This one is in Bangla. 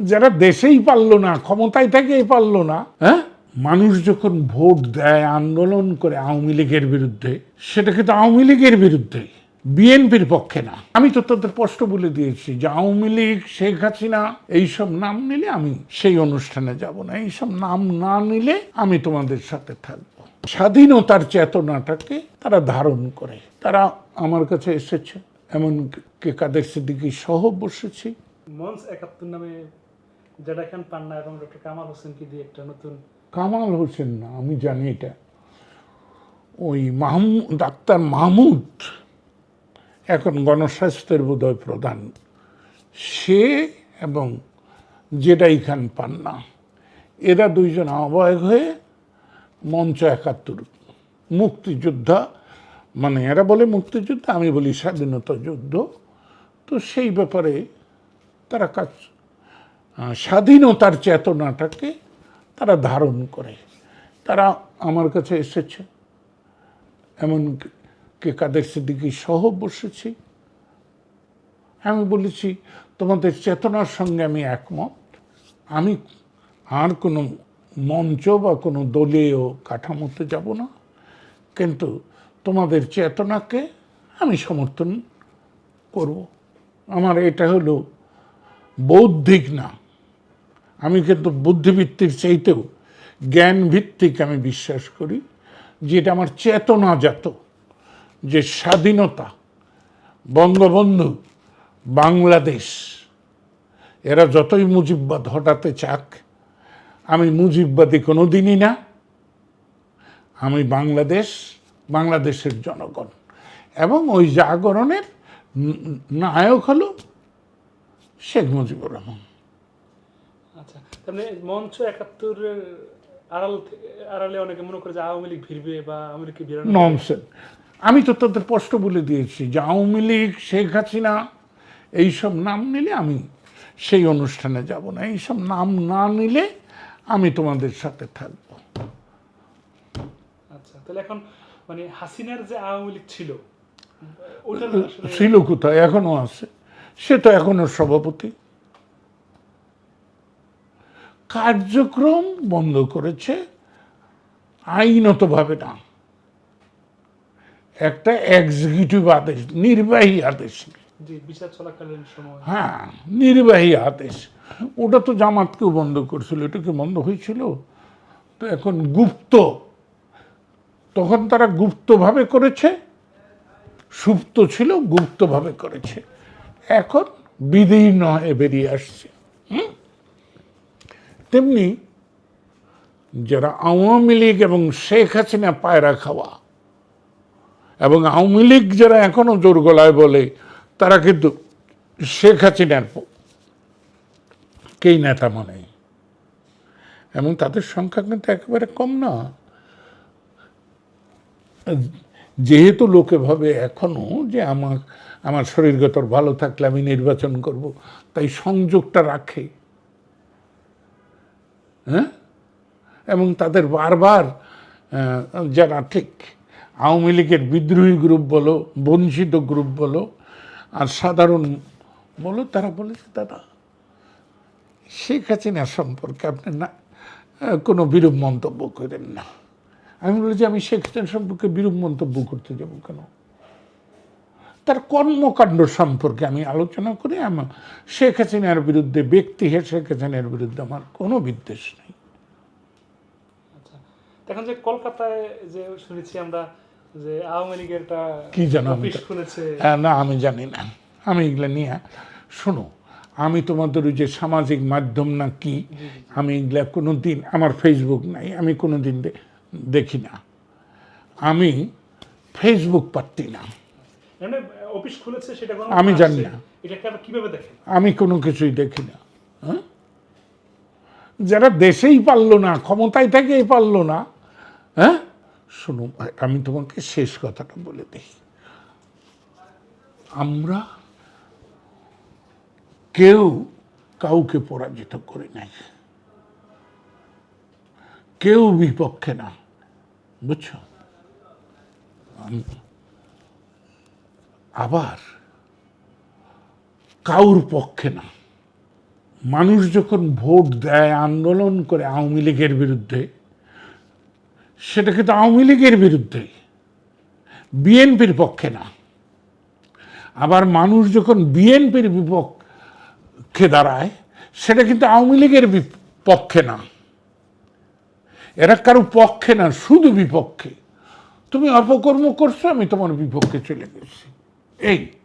যারা দেশেই পারল না ক্ষমতায় থেকেই পারল না হ্যাঁ? মানুষ যখন ভোট দেয় আন্দোলন করে আওয়ামী লীগের বিরুদ্ধে সেটা কিন্তু আওয়ামী লীগের বিরুদ্ধে বিএনপির পক্ষে না। আমি তো তাদের স্পষ্ট বলে দিয়েছি যে আওয়ামী লীগ শেখ হাসিনা এইসব নাম নিলে আমি সেই অনুষ্ঠানে যাব না এইসব নাম না নিলে আমি তোমাদের সাথে থাকব। স্বাধীনতার চেতনাটাকে তারা ধারণ করে। তারা আমার কাছে এসেছে। এমন কে কাদের সিদ্দিকি সহ বসেছি। মঞ্চ একাত্তর নামে জেডা খান, পান্না এবং ডক্টর কামাল হোসেনকে দিয়ে একটা নতুন কামাল হোসেন না আমি জানি এটা। ওই মাহমুদ ডাক্তার মাহমুদ, এখন গণস্বাস্থ্যের বোধহয় প্রধান। সে এবং জেডাই খান, পান্না, এরা দুইজন আহ্বায়ক হয়ে মঞ্চ একাত্তর, মুক্তিযোদ্ধা মানে এরা বলে মুক্তিযুদ্ধ, আমি বলি স্বাধীনতা যুদ্ধ। তো সেই ব্যাপারে তারা কাজ স্বাধীনতার চেতনাটাকে তারা ধারণ করে। তারা আমার কাছে এসেছে। এমন কে কাদের সিদ্দিকি সহ বসেছি। আমি বলেছি, তোমাদের চেতনার সঙ্গে আমি একমত। আমি আর কোনো মঞ্চ বা কোনো দলীয় কাঠামোতে যাব না। কিন্তু তোমাদের চেতনাকে আমি সমর্থন করব। আমার এটা হলো বৌদ্ধিক না আমি কিন্তু বুদ্ধিবৃত্তির চাইতেও জ্ঞান ভিত্তিক আমি বিশ্বাস করি যে এটা আমার চেতনাজাত, যে স্বাধীনতা, বঙ্গবন্ধু, বাংলাদেশ, এরা যতই মুজিববাদ হটাতে চাক, আমি মুজিববাদী কোনো দিনই না। আমি বাংলাদেশ, বাংলাদেশের জনগণ। এবং ওই জাগরণের নায়ক হলো শেখ মুজিবুর রহমান। আচ্ছা তাহলে মঞ্চ একাত্তরের আড়াল আড়ালে অনেকে মনে করে যে আওয়ামী লীগ ভিড়বে বা আওয়ামী লীগকে বিরানো ননসেন আমি তো তাদের স্পষ্ট বলে দিয়েছি যে আওয়ামী লীগ শেখ হাসিনা এইসব নাম নিলে আমি সেই অনুষ্ঠানে যাব না। এইসব নাম না নিলে আমি তোমাদের সাথে থাকব। আচ্ছা তাহলে এখন মানে হাসিনার যে আওয়ামী লীগ ছিল ছিল কোথায়? এখনও আছে। সে তো এখনও সভাপতি। কার্যক্রম বন্ধ করেছে আইনতভাবে না। একটা এক্সিকিউটিভ আদেশ নির্বাহী আদেশ। হ্যাঁ নির্বাহী আদেশ। ওটা তো জামাতকেও বন্ধ করছিল এটা কি বন্ধ হয়েছিল? তো এখন গুপ্ত তখন তারা গুপ্তভাবে করেছে সুপ্ত ছিল গুপ্তভাবে করেছে। এখন বিদীর্ণ হয়ে বেরিয়ে আসছে? তেমনি যারা আওয়ামী লীগ এবং শেখ হাসিনা পায়রা খাওয়া এবং আওয়ামী লীগ যারা এখনও জোর গলায় বলে, তারা কিন্তু শেখ হাসিনার কেই নেতা মানে। এবং তাদের সংখ্যা কিন্তু একেবারে কম না। যেহেতু লোকে ভাবে এখনও যে আমার আমার শরীরগত ভালো থাকলে আমি নির্বাচন করব, তাই সংযোগটা রাখে। হ্যাঁ? এবং তাদের বারবার যারা ঠিক আওয়ামী লীগের বিদ্রোহী গ্রুপ বলো, বঞ্চিত গ্রুপ বলো, আর সাধারণ বলো, তারা বলেছে, দাদা, শেখ হাসিনা সম্পর্কে আপনি না কোনো বিরূপ মন্তব্য করেন না। আমি বলেছি, আমি শেখ হাসিনা সম্পর্কে বিরূপ মন্তব্য করতে যাব কেন? তার কর্মকাণ্ড সম্পর্কে আমি আলোচনা করি। আমার শেখ হাসিনার বিরুদ্ধে ব্যক্তি হে শেখ হাসিনার বিরুদ্ধে আমার কোনো বিদ্বেষ নেই। আচ্ছা এখন যে কলকাতায় যে শুনেছি আমরা যে আওয়ামী লীগের কি খুলেছে। হ্যাঁ, না আমি জানি না। আমি এগুলো নিয়ে শোনো আমি তোমাদের ওই যে সামাজিক মাধ্যম না কি আমি এগুলা কোনো দিন আমার ফেসবুক নাই আমি কোনো দিন দেখি না। আমি ফেসবুক পারতি না। মানে অফিস খুলেছে সেটা কোনো আমি জানি না। এটাকে কীভাবে দেখেন? আমি কোনো কিছুই দেখি না হ্যাঁ? যারা দেশেই পারল না ক্ষমতায় থেকেই পারল না হ্যাঁ? শোনো আমি তোমাকে শেষ কথাটা বলে দিই। আমরা কেউ কাউকে পরাজিত করে নাই। কেউ বিপক্ষে না বুঝছ? আম- আবার কাউর পক্ষে না। মানুষ যখন ভোট দেয়, আন্দোলন করে আওয়ামী লীগের বিরুদ্ধে সেটা কিন্তু আওয়ামী লীগের বিরুদ্ধে, বিএনপির পক্ষে না। আবার মানুষ যখন বিএনপির বিপক্ষে দাঁড়ায়, সেটা কিন্তু আওয়ামী লীগের পক্ষে না। এরা কারও পক্ষে না, শুধু বিপক্ষে। তুমি অপকর্ম করছ, আমি তোমার বিপক্ষে চলে গেছি। Ei!